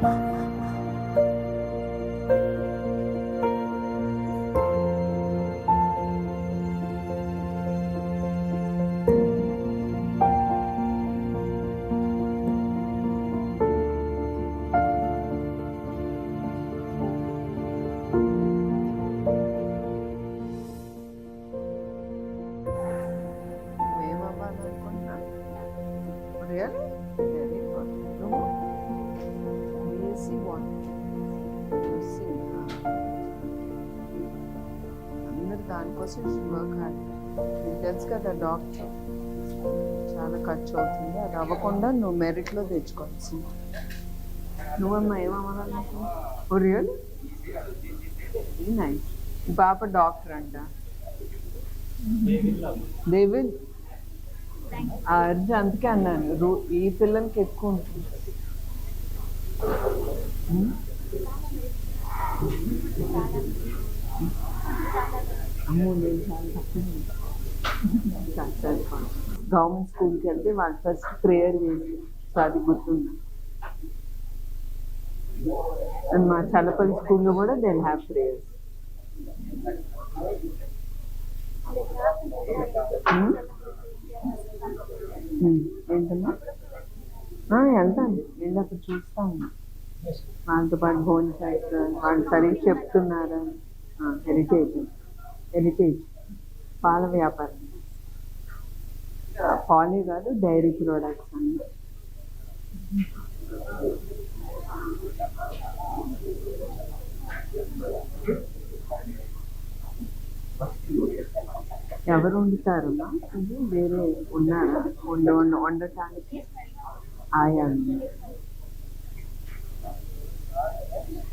Mama. దానికోసం work hard నీకు తెలుసు కదా డాక్టర్ చాలా ఖర్చు అవుతుంది. అది అవ్వకుండా నువ్వు మెరిట్లో తెచ్చుకోవాల్సింది నువ్వమ్మా ఏమవ్వాలనుకో రియల్ నైస్ పాప డాక్టర్ అంట. దే విల్ అర్జు అందుకే అన్నాను. రూ- ఈ పిల్లలకి ఎక్కువ ఉంటుంది. Hmm? గవర్నమెంట్ స్కూల్కి వెళ్తే వాళ్ళు ఫస్ట్ ప్రేయర్ చేసి అది గుర్తుంది అండ్ మా చల్లపల్లి స్కూల్లో కూడా దే హ్యావ్ ప్రేయర్స్ ఏంటమ్మా వెళ్తాను వెళ్ళి అక్కడ చూస్తాను వాళ్ళతో పాటు భోజనం చేస్తారు వాళ్ళు సరిగ్గా చెప్తున్నారా హెరిటేజ్ హెరిటేజ్ పాల వ్యాపారం. పాలే కాదు డైరీ ప్రోడక్ట్స్ అన్ని. ఎవరు వండుతారు? ఇది వేరే ఉన్నారా? వండ వండ వండటానికి ఆయా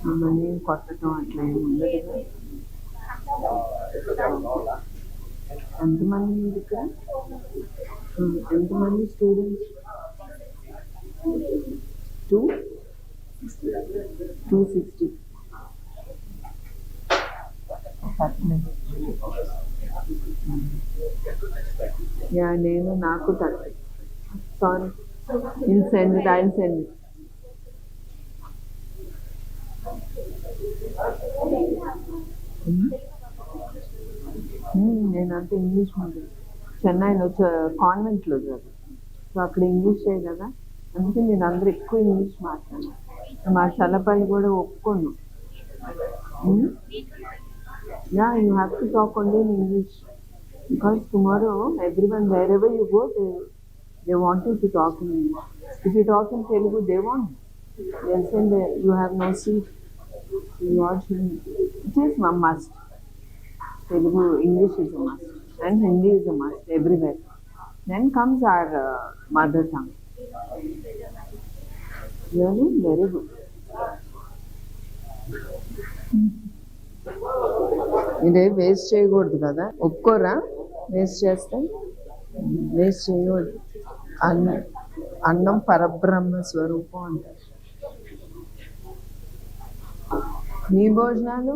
మిమ్మల్ని కొట్టడం అట్లా ఏమి ఉండదు కదా. ఎంతమంది మీరు ఇక్కడ ఉమ్, ఎంతమంది students two two sixty yeah నేను నాకు thirty sorry in send it I send it నేనంటే ఇంగ్లీష్ మీడియం చెన్నైలో కాన్వెంట్లో చదువు సో అక్కడ ఇంగ్లీషే కదా? అందుకే నేను అందరూ ఎక్కువ ఇంగ్లీష్ మాట్లాడాను. మా చల్లపల్లి కూడా ఒప్పుకోను. Yeah you have to talk only in English because tomorrow every one wherever you go they they want to talk in English if you talk in Telugu they want they'll say you you have no seat. You watch Hindi. It. Telugu, English is a must, and Hindi is a must everywhere. Then comes our uh, mother tongue. Really, very good. ఇదే waste చేయకూడదు కదా ఒప్పుకోరా waste చేస్తే waste చేయకూడదు అన్నం అన్నం పరబ్రహ్మ స్వరూపం అంటారు మీ భోజనాలు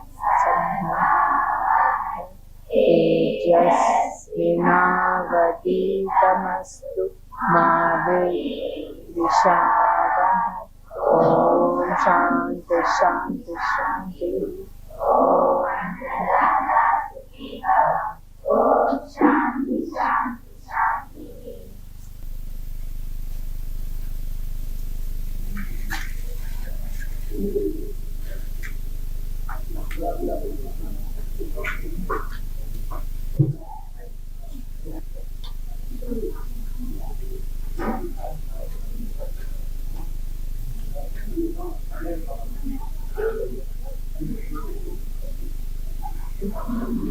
शीतमस्तु मा वै विषादः ॐ शान्ति शान्ति शान्तिः Thank you. Thank you.